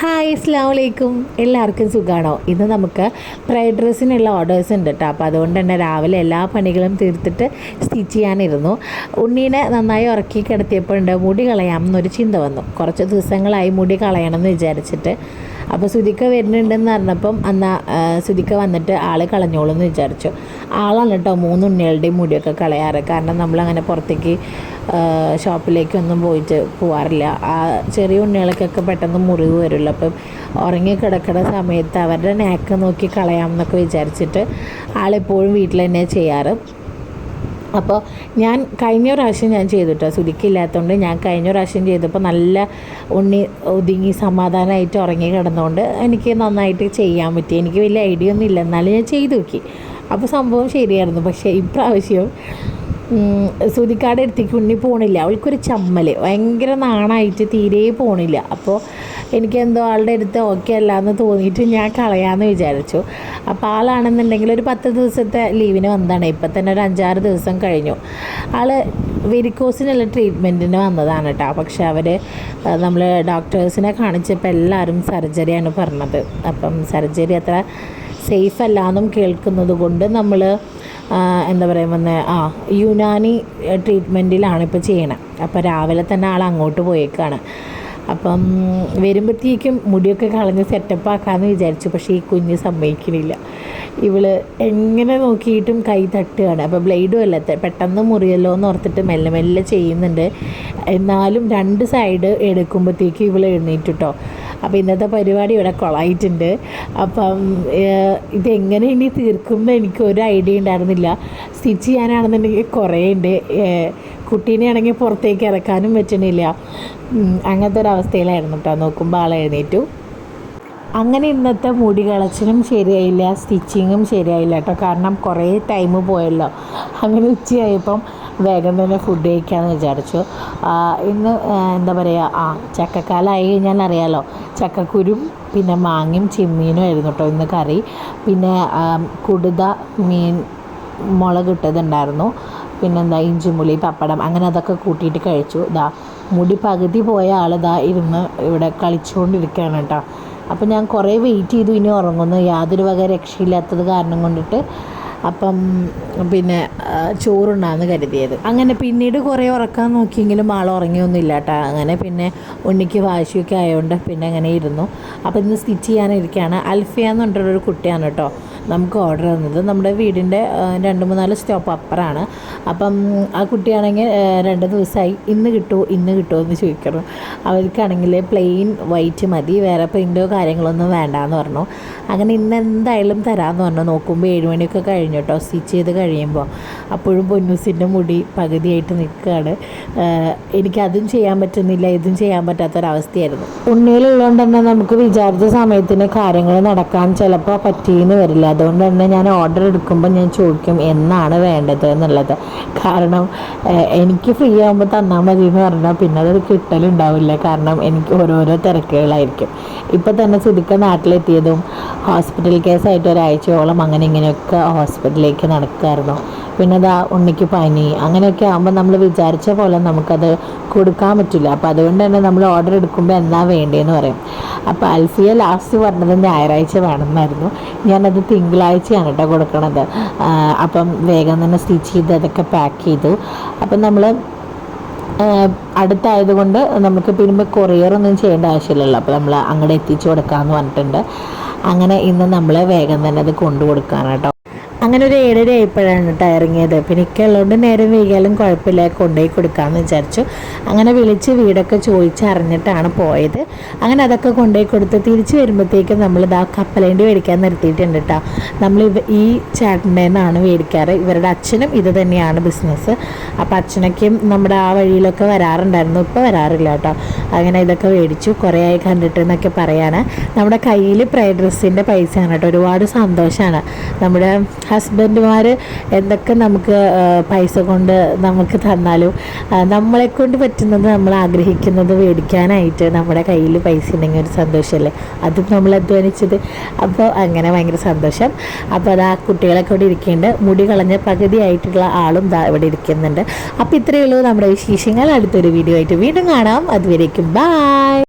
Hi അസ്സാം വലൈക്കും എല്ലാവർക്കും സുഖമാണോ ഇന്ന് നമുക്ക് ഫ്രൈഡ് ഡ്രസ്സിനുള്ള ഓർഡേഴ്സ് ഉണ്ട് കേട്ടോ. അപ്പോൾ അതുകൊണ്ട് തന്നെ രാവിലെ എല്ലാ പണികളും തീർത്തിട്ട് സ്റ്റിച്ച് ചെയ്യാനിരുന്നു. ഉണ്ണീനെ നന്നായി ഉറക്കി കിടത്തിയപ്പോഴുണ്ട് മുടി കളയാമെന്നൊരു ചിന്ത വന്നു. കുറച്ച് ദിവസങ്ങളായി മുടി കളയണമെന്ന് വിചാരിച്ചിട്ട് അപ്പോൾ സുധിക്ക വരുന്നുണ്ടെന്ന് പറഞ്ഞപ്പം അന്ന് സുധിക്ക വന്നിട്ട് ആളെ കളഞ്ഞോളൂ എന്ന് വിചാരിച്ചു. ആളാണ് കേട്ടോ മൂന്നുണ്ണികളുടെയും മുടിയൊക്കെ കളയാറ്. കാരണം നമ്മളങ്ങനെ പുറത്തേക്ക് ഷോപ്പിലേക്കൊന്നും പോയിട്ട് പോവാറില്ല. ആ ചെറിയ ഉണ്ണികൾക്കൊക്കെ പെട്ടെന്ന് മുറിവ് വരുമല്ലോ അപ്പം ഉറങ്ങി കിടക്കുന്ന സമയത്ത് അവരുടെ നേക്ക് നോക്കി കളയാം എന്നൊക്കെ വിചാരിച്ചിട്ട് ആളെപ്പോഴും വീട്ടിൽ തന്നെ ചെയ്യാറ്. അപ്പോൾ ഞാൻ കഴിഞ്ഞ പ്രാവശ്യം ഞാൻ ചെയ്തു കേട്ടോ സുതിക്കില്ലാത്തതുകൊണ്ട് ഞാൻ കഴിഞ്ഞ പ്രാവശ്യം ചെയ്തപ്പോൾ നല്ല ഉണ്ണി ഒതുങ്ങി സമാധാനമായിട്ട് ഉറങ്ങി കിടന്നുകൊണ്ട് എനിക്ക് നന്നായിട്ട് ചെയ്യാൻ പറ്റി. എനിക്ക് വലിയ ഐഡിയ ഒന്നും ഇല്ല എന്നാലും ഞാൻ ചെയ്തു നോക്കി. അപ്പോൾ സംഭവം ശരിയായിരുന്നു. പക്ഷേ ഇപ്രാവശ്യം സുതിക്കാട് അടുത്തേക്ക് ഉണ്ണി പോണില്ല. അവൾക്കൊരു ചമ്മൽ ഭയങ്കര നാണായിട്ട് തീരെ പോണില്ല. അപ്പോൾ എനിക്കെന്തോ ആളുടെ അടുത്ത് ഓക്കെ അല്ല എന്ന് തോന്നിയിട്ട് ഞാൻ കളയാമെന്ന് വിചാരിച്ചു. അപ്പോൾ ആളാണെന്നുണ്ടെങ്കിൽ ഒരു പത്ത് ദിവസത്തെ ലീവിന് വന്നതാണ്. ഇപ്പം തന്നെ ഒരു അഞ്ചാറ് ദിവസം കഴിഞ്ഞു. ആൾ വെരിക്കോസിനുള്ള ട്രീറ്റ്മെന്റിന് വന്നതാണ് കേട്ടോ. പക്ഷെ അവർ നമ്മൾ ഡോക്ടേഴ്സിനെ കാണിച്ചപ്പോൾ എല്ലാവരും സർജറിയാണ് പറഞ്ഞത്. അപ്പം സർജറി അത്ര സേഫ് അല്ല എന്നും കേൾക്കുന്നത് കൊണ്ട് നമ്മൾ എന്താ പറയുക വന്ന് ആ യുനാനി ട്രീറ്റ്മെന്റിലാണ് ഇപ്പോൾ ചെയ്യണത് അപ്പോൾ രാവിലെ തന്നെ ആൾ അങ്ങോട്ട് പോയേക്കാണ്. അപ്പം വരുമ്പോഴത്തേക്കും മുടിയൊക്കെ കളഞ്ഞ് സെറ്റപ്പ് ആക്കാമെന്ന് വിചാരിച്ചു പക്ഷേ ഈ കുഞ്ഞ് സമ്മതിക്കണില്ല. ഇവൾ എങ്ങനെ നോക്കിയിട്ടും കൈ തട്ടുകയാണ്. അപ്പോൾ ബ്ലേഡും അല്ല പെട്ടെന്ന് മുറിയല്ലോ എന്ന് ഓർത്തിട്ട് മെല്ലെ മെല്ലെ ചെയ്യുന്നുണ്ട്. എന്നാലും രണ്ട് സൈഡ് എടുക്കുമ്പോഴത്തേക്കും ഇവൾ എഴുന്നേറ്റിട്ടോ അപ്പോൾ ഇന്നത്തെ പരിപാടി ഇവിടെ കൊളായിട്ടുണ്ട്. അപ്പം ഇതെങ്ങനെ ഇനി തീർക്കുമെന്ന് എനിക്ക് ഒരു ഐഡിയ ഉണ്ടായിരുന്നില്ല. സ്റ്റിച്ച് ചെയ്യാനാണെന്നുണ്ടെങ്കിൽ കുറേ ഉണ്ട്. കുട്ടീനെ ആണെങ്കിൽ പുറത്തേക്ക് ഇറക്കാനും പറ്റണില്ല. അങ്ങനത്തെ ഒരു അവസ്ഥയിലായിരുന്നു കേട്ടോ നോക്കുമ്പോൾ ആൾ എഴുന്നേറ്റു. അങ്ങനെ ഇന്നത്തെ മുടി കളച്ചിലും ശരിയായില്ല സ്റ്റിച്ചിങ്ങും ശരിയായില്ല കേട്ടോ കാരണം കുറേ ടൈം പോയല്ലോ. അങ്ങനെ ഉച്ചയായപ്പം വേഗം തന്നെ ഫുഡ് കഴിക്കാമെന്ന് വിചാരിച്ചു. ഇന്ന് എന്താ പറയുക ആ ചക്കക്കാലമായി കഴിഞ്ഞാൽ അറിയാലോ ചക്കക്കുരും പിന്നെ മാങ്ങയും ചെമ്മീനും ആയിരുന്നു കേട്ടോ ഇന്ന് കറി. പിന്നെ കുടുത മീൻ മുളക് ഇട്ടതുണ്ടായിരുന്നു. പിന്നെന്താ ഇഞ്ചിമുളി പപ്പടം അങ്ങനെ അതൊക്കെ കൂട്ടിയിട്ട് കഴിച്ചു. ഇതാ മുടി പകുതി പോയ ആൾ ഇതാ ഇരുന്ന് ഇവിടെ കളിച്ചുകൊണ്ടിരിക്കുകയാണ് കേട്ടോ അപ്പോൾ ഞാൻ കുറേ വെയിറ്റ് ചെയ്തു ഇനി ഉറങ്ങുന്നു. യാതൊരു വക രക്ഷയില്ലാത്തത് കാരണം കൊണ്ടിട്ട് അപ്പം പിന്നെ ചോറുണ്ടാന്ന് കരുതിയത്. അങ്ങനെ പിന്നീട് കുറേ ഉറക്കാൻ നോക്കിയെങ്കിലും ആൾ ഉറങ്ങിയൊന്നുമില്ല കേട്ടോ. അങ്ങനെ പിന്നെ ഉണ്ണിക്ക് വാശിയൊക്കെ ആയതുകൊണ്ട് പിന്നെ അങ്ങനെ ഇരുന്നു. അപ്പോൾ ഇന്ന് സ്റ്റിച്ച് ചെയ്യാനിരിക്കുകയാണ്. അൽഫിയ എന്ന് പറഞ്ഞിട്ടൊരു കുട്ടിയാണ് കേട്ടോ. നമുക്ക് ഓർഡർ തന്നത്. നമ്മുടെ വീടിന്റെ രണ്ട് മൂന്നാൽ സ്റ്റോപ്പ് അപ്പറാണ് അപ്പം ആ കുട്ടിയാണെങ്കിൽ രണ്ട് ദിവസമായി ഇന്ന് കിട്ടുമോ ഇന്ന് കിട്ടുമോ എന്ന് ചോദിക്കണം അവർക്കാണെങ്കിൽ പ്ലെയിൻ വൈറ്റ് മതി. വേറെ പ്രിന്റോ കാര്യങ്ങളൊന്നും വേണ്ട എന്ന് പറഞ്ഞു. അങ്ങനെ ഇന്ന് എന്തായാലും തരാമെന്ന് പറഞ്ഞു. നോക്കുമ്പോൾ ഏഴ് മണിയൊക്കെ കഴിഞ്ഞു കേട്ടോ സ്റ്റിച്ച് ചെയ്ത് കഴിയുമ്പോൾ അപ്പോഴും പൊന്നൂസിന്റെ മുടി പകുതിയായിട്ട് നിൽക്കുകയാണ്. എനിക്കതും ചെയ്യാൻ പറ്റുന്നില്ല ഇതും ചെയ്യാൻ പറ്റാത്തൊരവസ്ഥയായിരുന്നു. ഉണ്ണിയിലുള്ളതുകൊണ്ട് തന്നെ നമുക്ക് വിചാരിച്ച സമയത്തിന് കാര്യങ്ങൾ നടക്കാൻ ചിലപ്പോൾ പറ്റിയെന്ന് വരില്ല. അതുകൊണ്ട് തന്നെ ഞാൻ ഓർഡർ എടുക്കുമ്പോൾ ഞാൻ ചോദിക്കും എന്നാണ് വേണ്ടത്? എന്നുള്ളത്. കാരണം എനിക്ക് ഫ്രീ ആകുമ്പോൾ തന്നാൽ മതി എന്ന് പറഞ്ഞാൽ പിന്നെ അത് കിട്ടലുണ്ടാവില്ല. കാരണം എനിക്ക് ഓരോരോ തിരക്കുകളായിരിക്കും. ഇപ്പം തന്നെ സുധിക്ക നാട്ടിലെത്തിയതും ഹോസ്പിറ്റൽ കേസായിട്ട് ഒരാഴ്ചയോളം അങ്ങനെ ഇങ്ങനെയൊക്കെ ഹോസ്പിറ്റലിലേക്ക് നടക്കുമായിരുന്നു പിന്നെ അതാ ഉണ്ണിക്ക് പനി അങ്ങനെയൊക്കെ ആകുമ്പോൾ നമ്മൾ വിചാരിച്ച പോലെ നമുക്കത് കൊടുക്കാൻ പറ്റില്ല. അപ്പോൾ അതുകൊണ്ട് തന്നെ നമ്മൾ ഓർഡർ എടുക്കുമ്പോൾ എന്നാ വേണ്ടതെന്ന് പറയും. അപ്പോൾ അൽഫിയ ലാസ്റ്റ് പറഞ്ഞത് ഞായറാഴ്ച വേണമെന്നായിരുന്നു. ഞാനത് തിങ്കളാഴ്ചയാണ് കേട്ടോ കൊടുക്കണത്. അപ്പം വേഗം തന്നെ സ്റ്റിച്ച് ചെയ്ത് അതൊക്കെ പാക്ക് ചെയ്തു. അപ്പം നമ്മൾ അടുത്തായതുകൊണ്ട് നമുക്ക് പിന്നെ കൊറിയറൊന്നും ചെയ്യേണ്ട ആവശ്യമില്ലല്ലോ. അപ്പോൾ നമ്മൾ അങ്ങോട്ട് എത്തിച്ചു കൊടുക്കാമെന്ന് പറഞ്ഞിട്ടുണ്ട്. അങ്ങനെ ഇന്ന് നമ്മൾ വേഗം തന്നെ അത് കൊണ്ടു കൊടുക്കാനാണ് അങ്ങനെ ഒരു ഏഴര ആയപ്പോഴാണ് കേട്ടോ ഇറങ്ങിയത്. പിന്നെ ഉള്ളതുകൊണ്ട് നേരം വൈകിയാലും കുഴപ്പമില്ല കൊണ്ടുപോയി കൊടുക്കാമെന്ന് വിചാരിച്ചു. അങ്ങനെ വിളിച്ച് വീടൊക്കെ ചോദിച്ച് അറിഞ്ഞിട്ടാണ് പോയത്. അങ്ങനെ അതൊക്കെ കൊണ്ടുപോയി കൊടുത്ത് തിരിച്ച് വരുമ്പോഴത്തേക്കും നമ്മൾ ഇതാ കപ്പലേണ്ടി മേടിക്കാൻ നിർത്തിയിട്ടുണ്ട് കേട്ടോ. നമ്മൾ ഈ ചേട്ടന്റെ നിന്നാണ് മേടിക്കാറ്. ഇവരുടെ അച്ഛനും ഇത് തന്നെയാണ് ബിസിനസ് അപ്പോൾ അച്ഛനൊക്കെയും നമ്മുടെ ആ വഴിയിലൊക്കെ വരാറുണ്ടായിരുന്നു. ഇപ്പോൾ വരാറില്ല കേട്ടോ. അങ്ങനെ ഇതൊക്കെ മേടിച്ചു. കുറേ ആയി കണ്ടിട്ട് എന്നൊക്കെ പറയാണ്. നമ്മുടെ കയ്യിൽ പ്രൈ ഡ്രസ്സിന്റെ പൈസയാണ് കേട്ടോ. ഒരുപാട് സന്തോഷമാണ്. നമ്മുടെ ഹസ്ബൻഡുമാർ എന്തൊക്കെ നമുക്ക് പൈസ കൊണ്ട് നമുക്ക് തന്നാലും നമ്മളെ കൊണ്ട് പറ്റുന്നത് നമ്മൾ ആഗ്രഹിക്കുന്നത് മേടിക്കാനായിട്ട് നമ്മുടെ കയ്യിൽ പൈസ ഉണ്ടെങ്കിൽ ഒരു സന്തോഷമല്ലേ? അതും നമ്മൾ അധ്വാനിച്ചത്. അപ്പോൾ അങ്ങനെ ഭയങ്കര സന്തോഷം. അപ്പോൾ അത് ആ കുട്ടികളെ ഇവിടെ ഇരിക്കുന്നുണ്ട് മുടി കളഞ്ഞ പകുതിയായിട്ടുള്ള ആളും ഇവിടെ ഇരിക്കുന്നുണ്ട്. അപ്പോൾ ഇത്രയേ ഉള്ളൂ നമ്മുടെ വിശേഷങ്ങൾ. അടുത്തൊരു വീഡിയോ ആയിട്ട് വീണ്ടും കാണാം. അതുവരേക്കും ബായ്